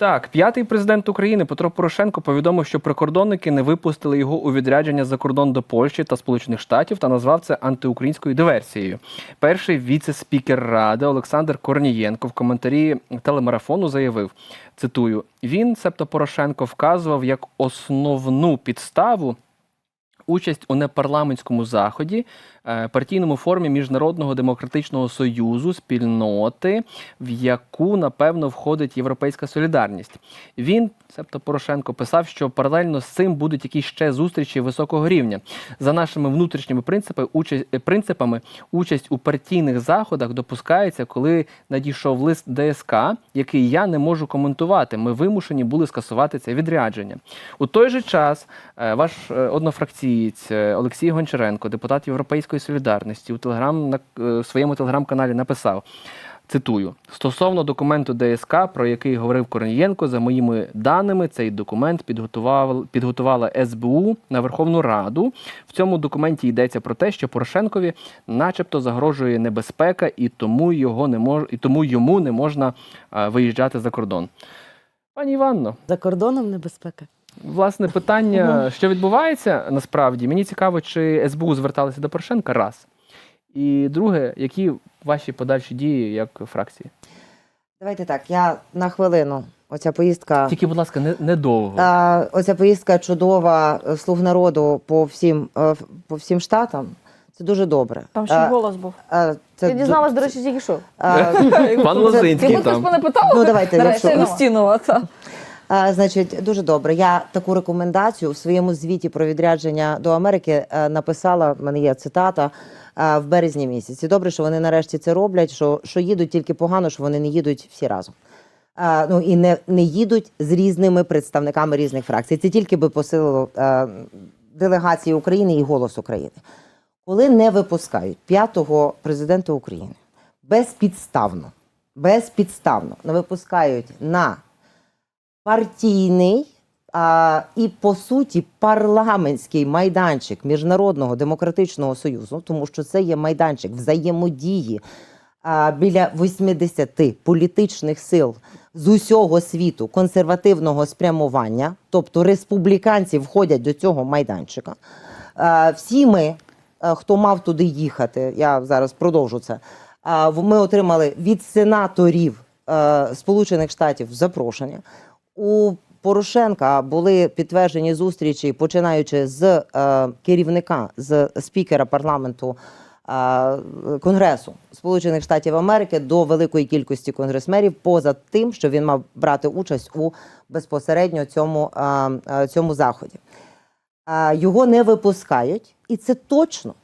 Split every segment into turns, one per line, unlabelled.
Так, п'ятий президент України Петро Порошенко повідомив, що прикордонники не випустили його у відрядження за кордон до Польщі та Сполучених Штатів та назвав це антиукраїнською диверсією. Перший віце-спікер ради Олександр Корнієнко в коментарі телемарафону заявив: цитую: він, себто Порошенко, вказував як основну підставу участь у непарламентському заході, партійному формі Міжнародного демократичного союзу спільноти, в яку напевно входить Європейська солідарність. Він, себто Порошенко, писав, що паралельно з цим будуть якісь ще зустрічі високого рівня. За нашими внутрішніми принципи, участь, е, принципами, участь у партійних заходах допускається, коли надійшов лист ДСК, який я не можу коментувати. Ми вимушені були скасувати це відрядження. У той же час е, ваш е, однофракцієць е, Олексій Гончаренко, депутат Європейської солідарності, у телеграм на е, своєму телеграм-каналі написав. Цитую стосовно документу ДСК, про який говорив Корнієнко, за моїми даними, цей документ підготував, підготувала СБУ на Верховну Раду. В цьому документі йдеться про те, що Порошенкові, начебто, загрожує небезпека, і тому його не мож, і тому йому не можна а, виїжджати за кордон. Пані Іванно,
За кордоном небезпека.
Власне, питання, що відбувається насправді, мені цікаво, чи СБУ зверталися до Порошенка раз. І друге, які ваші подальші дії як фракції?
Давайте так, я на хвилину. Оця поїздка.
Тільки, будь ласка, не, недовго.
А, оця поїздка чудова е, слуг народу по всім, е, по всім штатам. Це дуже добре.
Там ще
А,
голос був.
а, це
Я дізналась, до речі, тільки що.
Пан Лозинський
Його хтось мене питав?
Ну, давайте,
Нарешті
якщо-
Устінова, та.
Значить, дуже добре. Я таку рекомендацію в своєму звіті про відрядження до Америки е, написала. В мене є цитата е, в березні місяці. Добре, що вони нарешті це роблять. Що, що їдуть тільки погано, що вони не їдуть всі разом. Е, ну і не, не їдуть з різними представниками різних фракцій. Це тільки би посилило делегації України і голос України. Коли не випускають п'ятого президента України безпідставно, безпідставно не випускають на партійний а, і по суті парламентський майданчик Міжнародного демократичного союзу, тому що це є майданчик взаємодії а, біля 80 політичних сил з усього світу консервативного спрямування, тобто республіканці входять до цього майданчика. Всі ми, хто мав туди їхати, я зараз продовжу це. Ми отримали від сенаторів Сполучених Штатів запрошення. У Порошенка були підтверджені зустрічі, починаючи з е, керівника, з спікера парламенту е, Конгресу Сполучених Штатів Америки до великої кількості конгресмерів, поза тим, що він мав брати участь у безпосередньо цьому, е, е, цьому заході. Е, Його не випускають, і це точно,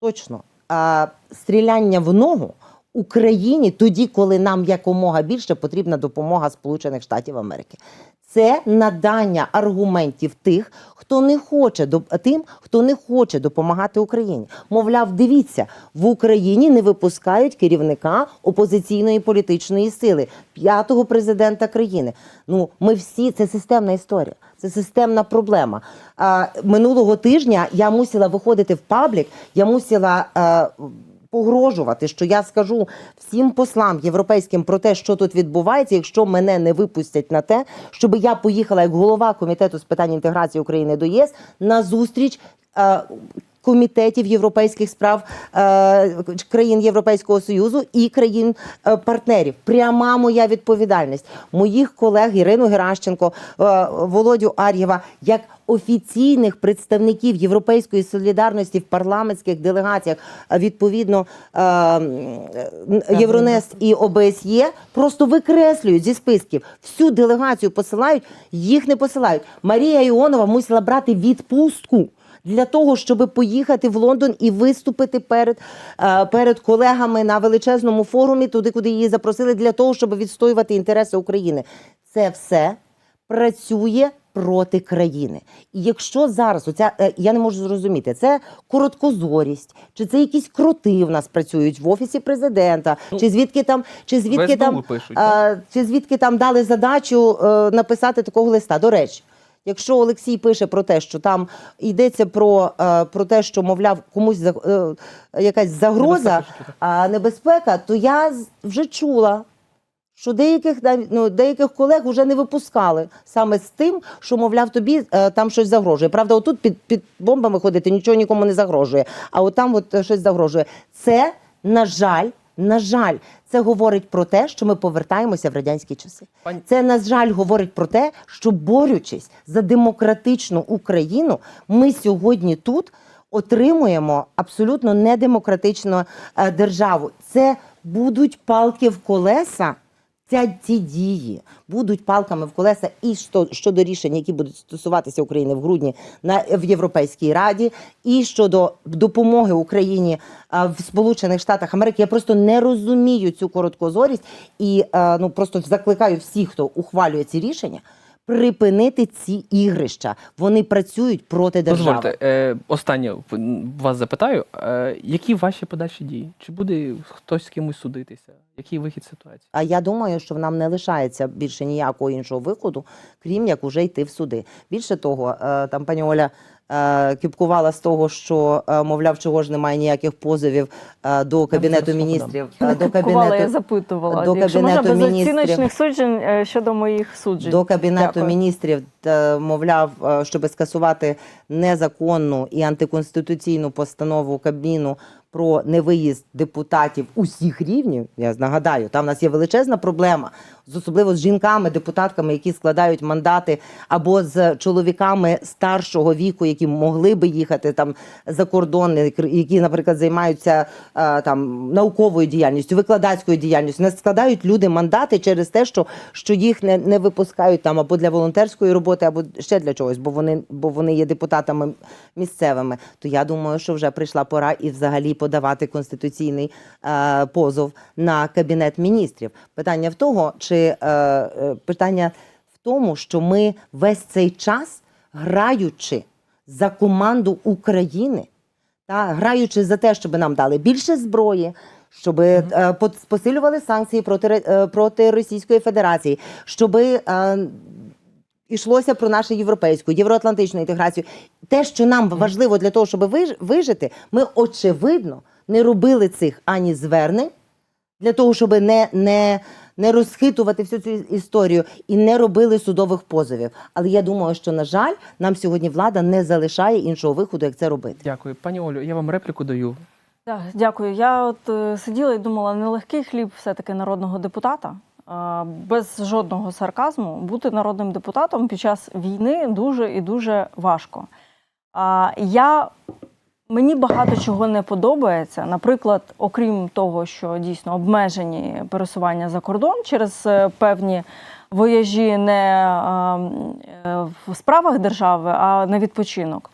точно е, стріляння в ногу Україні тоді, коли нам якомога більше потрібна допомога Сполучених Штатів Америки. Це надання аргументів тих, хто не хоче тим, хто не хоче допомагати Україні. Мовляв, дивіться, в Україні не випускають керівника опозиційної політичної сили, п'ятого президента країни. Ну, ми всі це системна історія, це системна проблема. А, минулого тижня я мусила виходити в паблік, я мусила. А, погрожувати, що я скажу всім послам європейським про те, що тут відбувається, якщо мене не випустять на те, щоб я поїхала як голова комітету з питань інтеграції України до ЄС на зустріч. Комітетів європейських справ е, країн Європейського союзу і країн е, партнерів. Пряма моя відповідальність моїх колег Ірину Геращенко, е, Володю Ар'єва, як офіційних представників європейської солідарності в парламентських делегаціях, відповідно Євронест і ОБСЄ, просто викреслюють зі списків всю делегацію, посилають, їх не посилають. Марія Іонова мусила брати відпустку. Для того щоб поїхати в Лондон і виступити перед, е, перед колегами на величезному форумі, туди, куди її запросили, для того, щоб відстоювати інтереси України, це все працює проти країни. І якщо зараз оця е, я не можу зрозуміти, це короткозорість, чи це якісь кроти в нас працюють в офісі президента, чи звідки там, чи звідки там
пишуть,
е, чи звідки там дали задачу е, написати такого листа. До речі. Якщо Олексій пише про те, що там йдеться про, е, про те, що мовляв комусь за- е, якась загроза,
Небезпека,
а небезпека, то я вже чула, Що деяких ну, деяких колег вже не випускали саме з тим, що мовляв тобі е, там щось загрожує. Правда, отут під, під бомбами ходити нічого нікому не загрожує. А от там от щось загрожує. Це на жаль, на жаль, це говорить про те, що ми повертаємося в радянські часи. Це на жаль говорить про те, що борючись за демократичну Україну, ми сьогодні тут отримуємо абсолютно недемократичну е, державу. Це будуть палки в колеса. Ця ці дії будуть палками в колеса і що, щодо рішень, які будуть стосуватися України в грудні на в Європейській Раді, і щодо допомоги Україні а, в Сполучених Штатах Америки. Я просто не розумію цю короткозорість і а, ну просто закликаю всіх, хто ухвалює ці рішення, припинити ці ігрища. Вони працюють проти держави.
Дозвольте, е, останнє вас запитаю. Е, які ваші подальші дії? Чи буде хтось з кимось судитися? Який вихід ситуації?
А я думаю, що нам не лишається більше ніякого іншого виходу, крім як уже йти в суди. Більше того, е, там пані Оля кіпкувала з того, що е, мовляв, чого ж немає ніяких позовів е, до кабінету міністрів. Е, До
кабінету я запитувала.
до
Якщо можна
Кабінету
без
Міністрів.
суджень е, щодо моїх суджень.
до кабінету
Дякую.
міністрів, мовляв, е, щоб скасувати незаконну і антиконституційну постанову Кабміну про невиїзд депутатів усіх рівнів. Я нагадаю, там в нас є величезна проблема, з особливо з жінками, депутатками, які складають мандати, або з чоловіками старшого віку, які могли би їхати там за кордон, які, наприклад, займаються е, там науковою діяльністю, викладацькою діяльністю. Не складають люди мандати через те, що, що їх не, не випускають там або для волонтерської роботи, або ще для чогось, бо вони, бо вони є депутатами місцевими. То я думаю, що вже прийшла пора і взагалі подавати конституційний е, позов на кабінет міністрів. Питання в того, чи е, е, питання в тому, що ми весь цей час граючи за команду України та граючи за те, щоб нам дали більше зброї, щоб е, посилювали санкції проти, е, проти Російської Федерації, щоб е, йшлося про нашу європейську, євроатлантичну інтеграцію. Те, що нам важливо для того, щоб виж- вижити, ми очевидно не робили цих ані звернень для того, щоб не, не, не розхитувати всю цю історію і не робили судових позовів. Але я думаю, що на жаль, нам сьогодні влада не залишає іншого виходу, як це робити.
Дякую, пані Олю. Я вам репліку даю.
Так, дякую. Я от е, сиділа і думала, нелегкий хліб все-таки народного депутата. Без жодного сарказму бути народним депутатом під час війни дуже і дуже важко. Я мені багато чого не подобається. Наприклад, окрім того, що дійсно обмежені пересування за кордон через е, певні вояжі не е, в справах держави, а на відпочинок.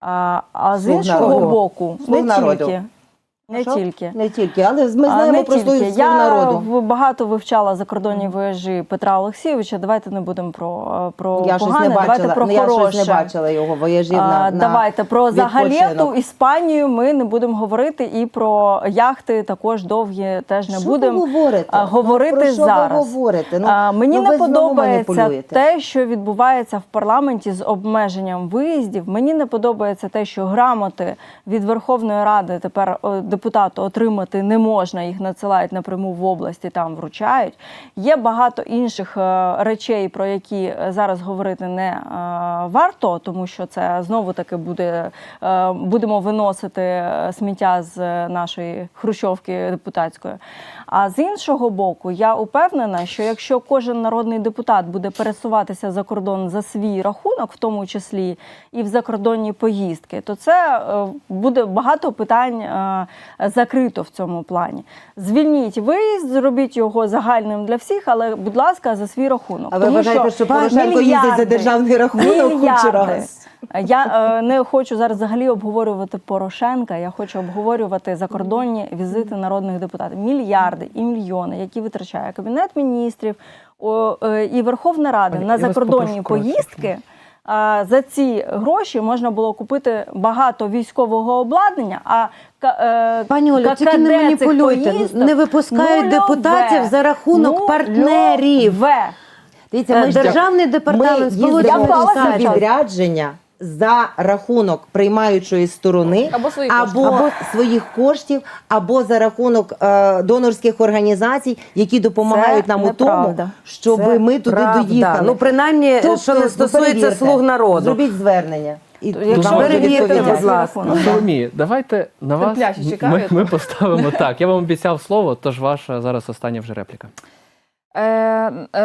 А, з іншого боку, не тільки. Не
Що?
тільки.
Не тільки, але ми
А,
знаємо
не
про
тільки.
слуг
Я
народу.
в- багато вивчала закордонні вояжі Петра Олексійовича. Давайте не будемо про, про
Я щось
погане,
не
давайте
бачила.
про
ну, я
хороше.
щось не бачила його вояжів
А,
на, на
давайте про Загалєту,
відпочинок.
Іспанію ми не будемо говорити, і про яхти також довгі теж не
Що
будемо.
ви говорите?
а, говорити
ну, про що
зараз.
ви говорите? Ну,
А, Мені
ну,
не
знову
подобається
маніпулюєте.
те, що відбувається в парламенті з обмеженням виїздів. Мені не подобається те, що грамоти від Верховної Ради тепер о, депутату отримати не можна, їх надсилають напряму в області, там вручають. Є багато інших е, речей, про які е, зараз говорити не е, варто, тому що це знову таки буде будемо виносити сміття з нашої хрущовки депутатської. А з іншого боку, я упевнена, що якщо кожен народний депутат буде пересуватися за кордон за свій рахунок, в тому числі і в закордонні поїздки, то це е, буде багато питань е, закрито в цьому плані. Звільніть виїзд, зробіть його загальним для всіх, але, будь ласка, за свій рахунок.
А ви вважаєте, що Порошенко їздить за державний рахунок хоч
мільярди. Я е, не хочу зараз взагалі обговорювати Порошенка. Я хочу обговорювати закордонні візити народних депутатів. Мільярди і мільйони, які витрачає кабінет міністрів о, е, і Верховна Рада
Пані,
на закордонні поїздки. А за ці гроші можна було купити багато військового обладнання. А е,
Пані Олю,
ККД
тільки не маніпулюйте. Не випускають депутатів за рахунок партнерів.
Дивіться, ми
Державний департамент
ми
Сполучених
відрядження за рахунок приймаючої сторони
Або своїх
або,
коштів.
своїх коштів, або за рахунок е, донорських організацій, які допомагають
Це
нам у тому,
неправда.
щоб
Це
ми туди
правда.
доїхали.
Ну, принаймні,
Тобто,
що не стосується
перевірте,
слуг народу.
Зробіть звернення. І
Якщо
вам
перевірте,
відповідять.
будь ласка.
Соломія, давайте на вас
Терпляче
ми,
чекають.
ми поставимо так. Я вам обіцяв слово, тож ваша зараз остання вже репліка.
Е, е,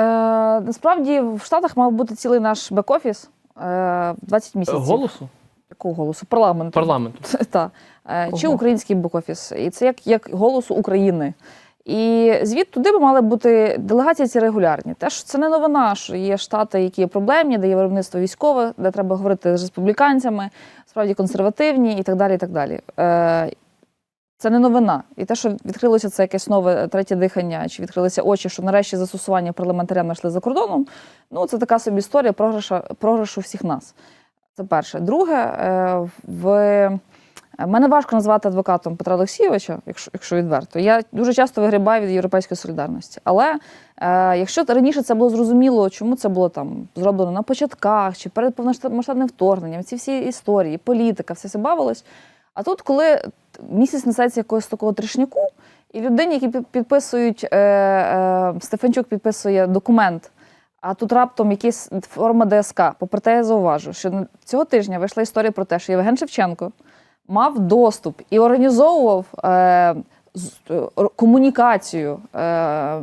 насправді в Штатах мав бути цілий наш бек-офіс 20 місяців.
Голосу?
Якого голосу? Парламенту.
Парламенту.
Та. Е, Чи український бек-офіс. І це як, як голосу України. І звід туди би мали бути делегації ці регулярні. Теж це не новина, що є штати, які є проблемні, де є виробництво військове, де треба говорити з республіканцями, справді консервативні і так далі. І так далі. Е, це не новина. І те, що відкрилося це якесь нове третє дихання, чи відкрилися очі, що нарешті застосування парламентарям знайшли за кордоном. Ну, це така собі історія програша, програшу всіх нас. Це перше. Друге, е, в мене важко назвати адвокатом Петра Олексійовича, якщо, якщо відверто. Я дуже часто вигрібаю від європейської солідарності. Але е, якщо раніше це було зрозуміло, чому це було там зроблено на початках чи перед повномасштабним вторгненням, ці всі історії, політика, все це бавилось. А тут, коли місяць несеться якогось такого трішняку, і людині, які підписують, е, е, Стефанчук підписує документ, а тут раптом якась форма ДСК. Попри те, я зауважу, що цього тижня вийшла історія про те, що Євген Шевченко мав доступ і організовував е, е, комунікацію е,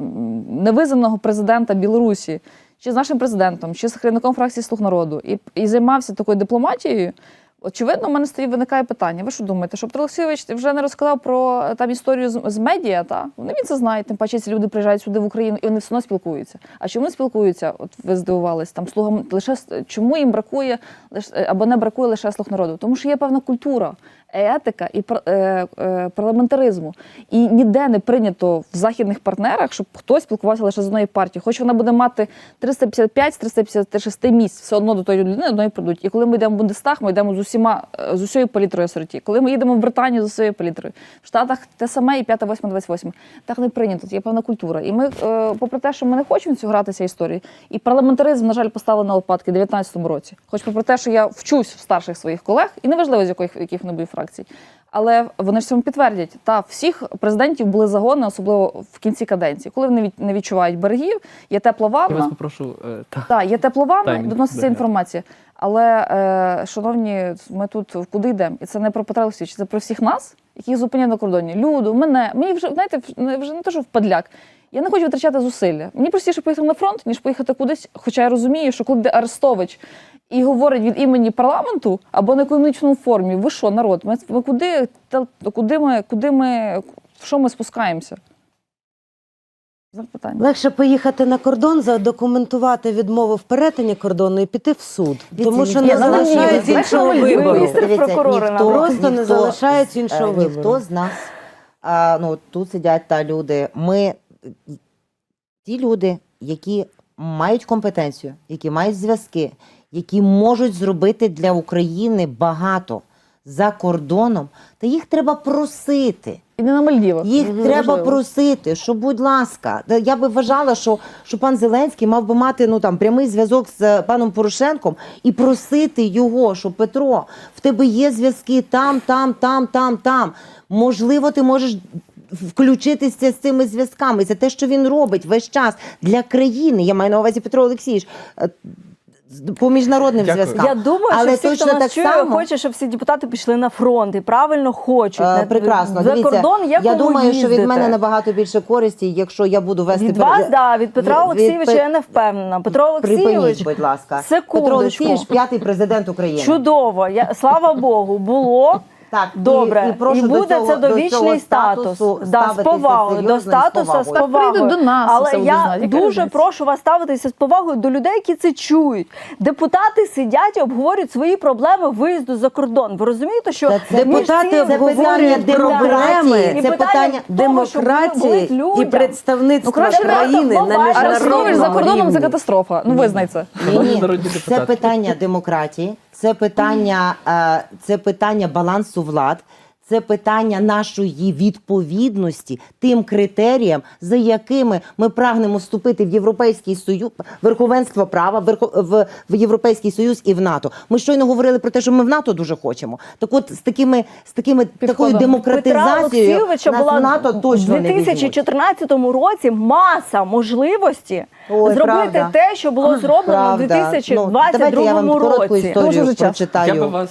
невизнаного президента Білорусі, чи з нашим президентом, чи з керівником фракції Слуг народу, і, і займався такою дипломатією. Очевидно, у мене стоїть виникає питання. Ви що думаєте, що Петро Олексійович вже не розказав про е, там історію з, з медіа? Та вони він це знає. Тим паче ці люди приїжджають сюди в Україну і вони все одно спілкуються. А чому спілкуються? От ви здивувались, там слугам лише чому їм бракує лише або не бракує лише слуг народу? Тому що є певна культура, етика і е, е, парламентаризму. І ніде не прийнято в західних партнерах, щоб хтось спілкувався лише з одної партії. Хоч вона буде мати 355 з 356 місць, все одно до тої людини одної прийдуть. І коли ми йдемо в Бундестаг, ми йдемо з усіма е, з усією палітрою асорті. Коли ми їдемо в Британію з усією палітрою, в Штатах те саме і 5, 8, 28. Так не прийнято. Є певна культура. І ми, попри те, що ми не хочемо цю гратися історії, і парламентаризм, на жаль, поставили на лопатки в 19-му році. Хоч попри те, що я вчусь в старших своїх колег, і неважливо, з яких, яких вони були фракцій. Але вони ж цьому підтвердять. Та всіх президентів були загони, особливо в кінці каденції, коли вони не відчувають берегів, є тепла
Я вас попрошу. е, так.
Так, є тепла ванна, доноситься інформація. Але, е, шановні, ми тут куди йдемо? І це не про Петра Олексійовича, це про всіх нас, яких зупиняють на кордоні. Люду, мене. Мені вже, знаєте, вже не те, що в подляк. Я не хочу витрачати зусилля. Мені простіше поїхати на фронт, ніж поїхати кудись. Хоча я розумію, що коли йде Арестович і говорить від імені парламенту або на економічному формі, ви що, народ? Ми, ми куди, та- куди ми, куди ми, в що ми спускаємося? Запитання.
Легше поїхати на кордон, задокументувати відмову в перетині кордону і піти в суд. Тому що не залишається іншого вибору.
ніхто-
Просто не залишається іншого
е,
вибору.
Ніхто з нас, а, ну тут сидять та люди. Ми ті люди, які мають компетенцію, які мають зв'язки, які можуть зробити для України багато за кордоном, та їх треба просити.
І не на Мальдівах.
Їх
Мгм.
треба
Можливо.
просити, що, будь ласка, я би вважала, що, що пан Зеленський мав би мати ну там прямий зв'язок з е, паном Порошенком і просити його, що Петро, в тебе є зв'язки там, там, там, там, там. Можливо, ти можеш. Включитися з цими зв'язками. Це те, що він робить весь час для країни. Я маю на увазі Петро Олексійович е, по міжнародним
Дякую.
зв'язкам.
Я думаю,
Але
що всі,
точно
хто нас
так
чує,
само-
хоче, щоб всі депутати пішли на фронт і правильно хочуть.
Е, Прекрасно.
За
Дивіться,
кордон є
я
кому
думаю, що від мене набагато більше користі, якщо я буду вести
Від вас, да, від Петра
від-
Олексійовича
від-
я не впевнена. Петро Олексійович,
будь ласка.
секундочку.
Петро Олексійович, п'ятий президент України.
чудово. Я, слава Богу, було.
Так,
Добре,
і, прошу
і
до
буде
цього-
це довічний
цього
статус. Да, з повагою, до
і
статусу з
повагою.
прийдуть до нас,
Але я
знати,
дуже
різниця?
прошу вас ставитися з повагою до людей, які це чують. Депутати сидять і обговорюють свої проблеми виїзду за кордон. Ви розумієте, що
Та це
Депутати
цим-
обговорюють
питання
проблеми
демократії, це питання
того,
демократії і представництва
Ну, краще
країни на
глобально.
Арестович за
міжнародному
кордоном це катастрофа. Ну визнай це.
Ні, це питання демократії, це питання, е, це питання балансу влад, Це питання нашої відповідності тим критеріям, за якими ми прагнемо вступити в Європейський Союз, верховенство права, в, в Європейський Союз і в НАТО. Ми щойно говорили про те, що ми в НАТО дуже хочемо. Так от з такими з такими такою
Підходом.
Петра
демократизацією
Олексійовича
нас
була
в НАТО точно
в
не візьмуть.
2014 році маса можливості
Ой,
зробити
правда.
те, що було зроблено в
Правда. Ну, давайте я вам
році.
історію прочитаю.
Я би вас